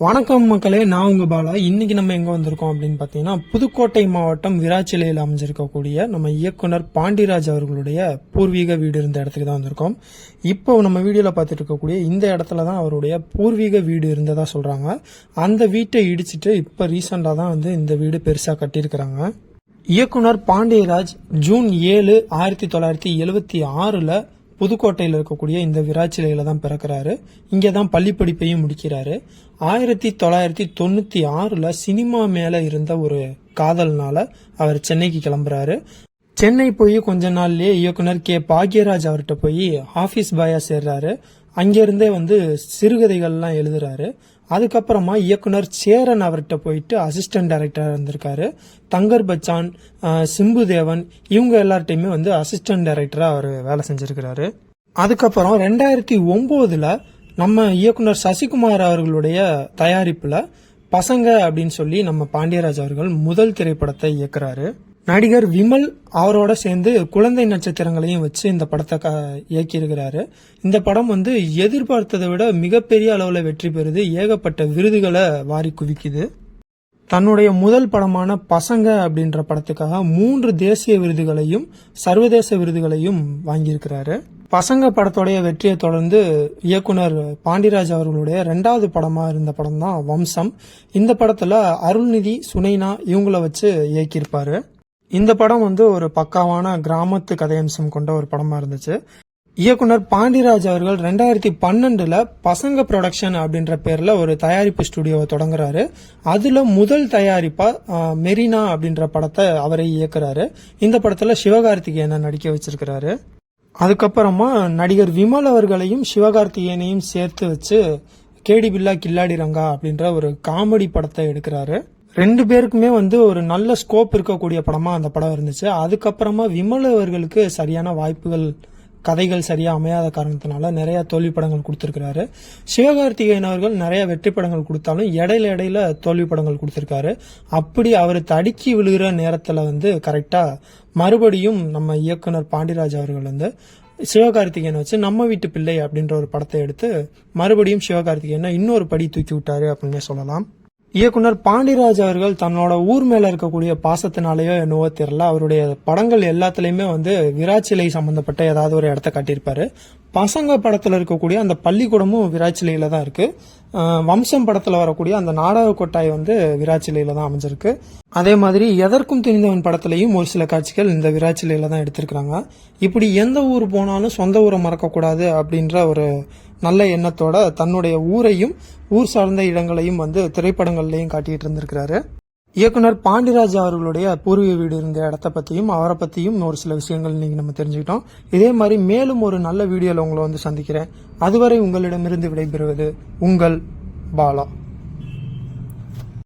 வணக்கம் மக்களே நான் உங்க பாலா. இன்னைக்கு நம்ம எங்க வந்திருக்கோம் அப்படின்னு பாத்தீங்கன்னா புதுக்கோட்டை மாவட்டம் விராச்சிலையில் அமைஞ்சிருக்கக்கூடிய நம்ம இயக்குனர் பாண்டிராஜ் அவர்களுடைய பூர்வீக வீடு இருந்த இடத்துக்கு தான் வந்திருக்கோம். இப்போ நம்ம வீடியோல பார்த்துட்டு இருக்கக்கூடிய இந்த இடத்துல தான் அவருடைய பூர்வீக வீடு இருந்ததா சொல்றாங்க. அந்த வீட்டை இடிச்சிட்டு இப்போ ரீசெண்டா தான் வந்து இந்த வீடு பெருசா கட்டியிருக்கிறாங்க. இயக்குனர் பாண்டியராஜ் ஜூன் ஏழு ஆயிரத்தி தொள்ளாயிரத்தி எழுவத்தி ஆறுல புதுக்கோட்டையில் இருக்கக்கூடிய இந்த விராச்சிலையில தான் பிறக்கிறாரு. இங்கே தான் பள்ளி படிப்பையும் முடிக்கிறாரு. ஆயிரத்தி தொள்ளாயிரத்தி தொண்ணூத்தி ஆறுல சினிமா மேல இருந்த ஒரு காதல்னால அவர் சென்னைக்கு கிளம்புறாரு. சென்னை போய் கொஞ்ச நாள்லயே இயக்குனர் கே. பாக்யராஜ் அவர்கிட்ட போய் ஆபீஸ் பாயா சேர்றாரு. அங்கிருந்தே வந்து சிறுகதைகள்லாம் எழுதுறாரு. அதுக்கப்புறமா இயக்குனர் சேரன் அவர்கிட்ட போயிட்டு அசிஸ்டன்ட் டைரக்டராக இருந்திருக்காரு. தங்கர் பச்சான் சிம்பு தேவன் இவங்க எல்லார்ட்டையுமே வந்து அசிஸ்டன்ட் டைரக்டரா அவர் வேலை செஞ்சிருக்கிறாரு. அதுக்கப்புறம் ரெண்டாயிரத்தி ஒன்பதுல நம்ம இயக்குனர் சசிகுமார் அவர்களுடைய தயாரிப்புல பசங்க அப்படின்னு சொல்லி நம்ம பாண்டியராஜ் அவர்கள் முதல் திரைப்படத்தை இயக்குறாரு. நடிகர் விமல் அவரோட சேர்ந்து குழந்தை நட்சத்திரங்களையும் வச்சு இந்த படத்தை க- இயக்கியிருக்கிறாரு. இந்த படம் வந்து எதிர்பார்த்ததை விட மிகப்பெரிய அளவில் வெற்றி பெறுது. ஏகப்பட்ட விருதுகளை வாரி குவிக்குது. தன்னுடைய முதல் படமான பசங்க அப்படின்ற படத்துக்காக மூன்று தேசிய விருதுகளையும் சர்வதேச விருதுகளையும் வாங்கியிருக்கிறாரு. பசங்க படத்தோடைய வெற்றியை தொடர்ந்து இயக்குனர் பாண்டிராஜ் அவர்களுடைய ரெண்டாவது படமாக இருந்த படம் தான் வம்சம். இந்த படத்தில் அருள்நிதி சுனைனா இவங்கள வச்சு இயக்கியிருப்பாரு. இந்த படம் வந்து ஒரு பக்காவான கிராமத்து கதையம்சம் கொண்ட ஒரு படமா இருந்துச்சு. இயக்குனர் பாண்டிராஜ் அவர்கள் ரெண்டாயிரத்தி பன்னெண்டுல பசங்க ப்ரொடக்ஷன் அப்படின்ற பேர்ல ஒரு தயாரிப்பு ஸ்டுடியோவை தொடங்குறாரு. அதுல முதல் தயாரிப்பா மெரினா அப்படின்ற படத்தை அவரை இயக்குறாரு. இந்த படத்துல சிவகார்த்திகேயனை நடிக்க வச்சிருக்கிறாரு. அதுக்கப்புறமா நடிகர் விமல் அவர்களையும் சிவகார்த்திகேயனையும் சேர்த்து வச்சு கேடி பில்லா கில்லாடி ரங்கா அப்படின்ற ஒரு காமெடி படத்தை எடுக்கிறாரு. ரெண்டு பேருக்குமே வந்து ஒரு நல்ல ஸ்கோப் இருக்கக்கூடிய படமா அந்த படம் இருந்துச்சு. அதுக்கப்புறமா விமல் அவர்களுக்கு சரியான வாய்ப்புகள் கதைகள் சரியா அமையாத காரணத்தினால நிறைய தோல்வி படங்கள் கொடுத்திருக்கிறாரு. சிவகார்த்திகேயன் அவர்கள் நிறைய வெற்றி படங்கள் கொடுத்தாலும் இடையில இடையில தோல்வி படங்கள் கொடுத்திருக்காரு. அப்படி அவர் தடுக்கி விழுகிற நேரத்துல வந்து கரெக்டா மறுபடியும் நம்ம இயக்குனர் பாண்டிராஜ் அவர்கள் வந்து சிவகார்த்திகேயனை வச்சு நம்ம வீட்டு பிள்ளை அப்படின்ற ஒரு படத்தை எடுத்து மறுபடியும் சிவகார்த்திகேயனை இன்னொரு படி தூக்கி விட்டாரு அப்படின்னே சொல்லலாம். இயக்குனர் பாண்டிராஜ் அவர்கள் தன்னோட ஊர் மேல இருக்கக்கூடிய பாசத்தினாலேயோ என்னவோ தெரியல. அவருடைய படங்கள் எல்லாத்துலயுமே வந்து விராச்சிலை சம்பந்தப்பட்ட ஏதாவது ஒரு இடத்த காட்டியிருப்பாரு. பசங்க படத்தில் இருக்கக்கூடிய அந்த பள்ளிக்கூடமும் விராச்சிலையில் தான் இருக்குது வம்சம் படத்தில் வரக்கூடிய அந்த நாடக கொட்டாய் வந்து விராச்சிலையில் தான் அமைஞ்சிருக்கு. அதே மாதிரி எதற்கும் தெரிந்தவன் படத்துலையும் ஒரு சில காட்சிகள் இந்த விராச்சிலையில் தான் எடுத்திருக்கிறாங்க. இப்படி எந்த ஊர் போனாலும் சொந்த ஊரை மறக்கக்கூடாது அப்படின்ற ஒரு நல்ல எண்ணத்தோட தன்னுடைய ஊரையும் ஊர் சார்ந்த இடங்களையும் வந்து திரைப்படங்கள்லையும் காட்டிகிட்டு இருந்திருக்கிறாரு. இயக்குனர் பாண்டிராஜ் அவர்களுடைய பூர்வீக வீடு இருந்த இடத்த பத்தியும் அவரை பத்தியும் ஒரு சில விஷயங்கள் இன்னைக்கு நம்ம தெரிஞ்சுக்கிட்டோம். இதே மாதிரி மேலும் ஒரு நல்ல வீடியோல உங்களை வந்து சந்திக்கிறேன். அதுவரை உங்களிடமிருந்து விடைபெறுவது உங்கள் பாலா.